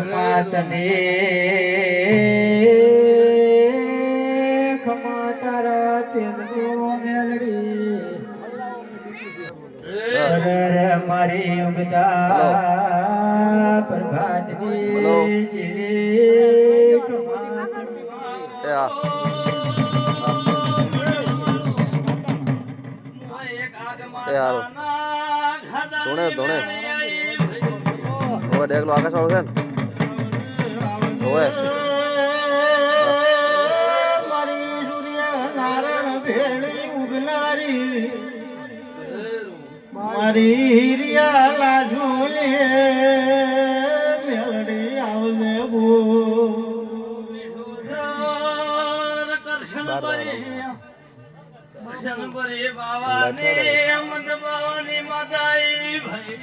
મેલડી ખમાતને ખમાતારા તેલનો મેલડી અરર મારી ઉગતા પ્રભાતની આ એ હારું. ધોણે, ધોણે. હવે ડેગલો આકાશ વાળું છે ને? હવે મારી સૂર્ય નારાયણ ભેળી ઉગનારી. મારી હિરિયા લાજુને મેલડી આવજે બો. કરશન પરી. કરશન પરી બાવાને મદ બાવાની માતાઈ ભાઈ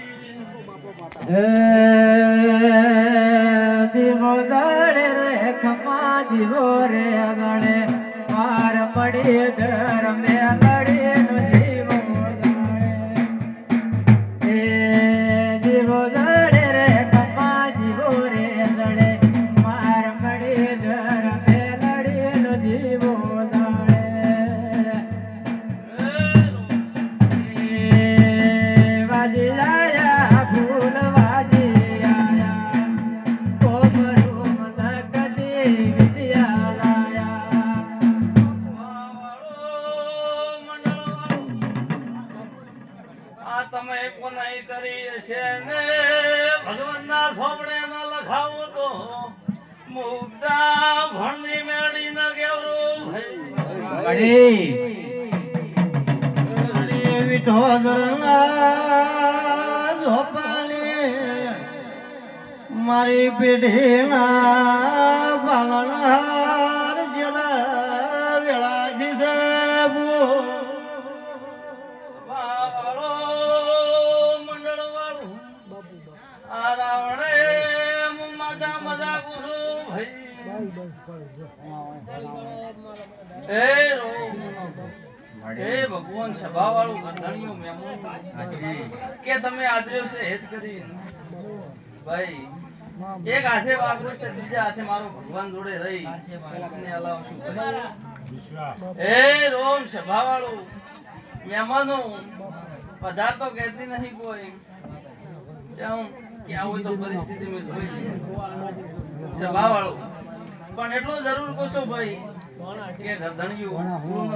દીવો દળે રે ખમા જીવો રે અગણે માર ઘર મેલડી તમે કોનાઈ કરી છે ને ભગવાનના સોપડે ન લખાવો તો મુક્તા ભણની મેળી ન કેવરો ભાઈ મળી મારી મારી પેઢીના પાલનહાર જરા વેળાજી સાહેબો વાળો મંડળ વાળું આ રાવણે માતા મજા કુસુ ભાઈ. એ રો ભગવાન સભા વાળું મેમું. કે તમે આદર્યો છે હેત કરી ભાઈ એક હાથે વાગરો છે બીજા હાથે મારો ભગવાન જોડે રહી. ને એ રોમ સભા વાળું મહેમાનો પધાર તો કહેતી નહીં કોઈ. ચાઉં ક્યાં હોય તો પરિસ્થિતિ મેં જોઈ સભા વાળો પણ એટલું જરૂર કહો ભાઈ કે ગરદણિયું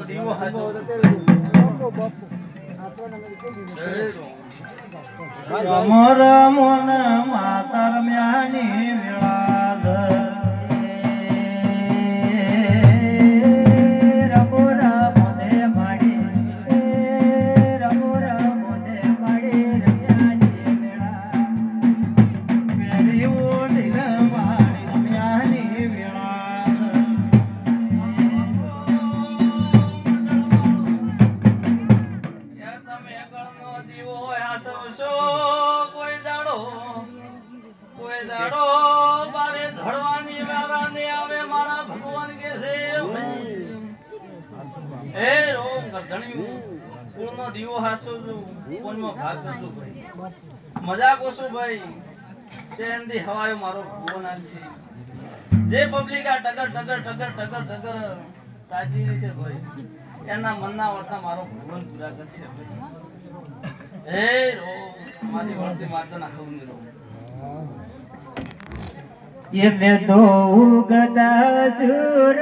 દીવો હતો. રોમ. રમો ને માતર મ્યાની વેળા દાડો, બારે ધડવાની વારા ને આવે, મારા ભગવાન કે છે એ રોમ ગરધણિયું કુળનો દીવો હાસો કોનમાં ભાગ કરતો ભાઈ. મજાક ઓછું ભાઈ. સેનથી હવાયો મારો ભગવાન આલ છે. જે પબ્લિક આ ટગર ટગર ટગર ટગર ટગર તાજી છે ભાઈ. એના મનના વર્તા મારો ભગવાન પૂરા કરશે ભાઈ. હે રો મારી વર્તી માતાના ખવની રો ये मैं तो गदा सुर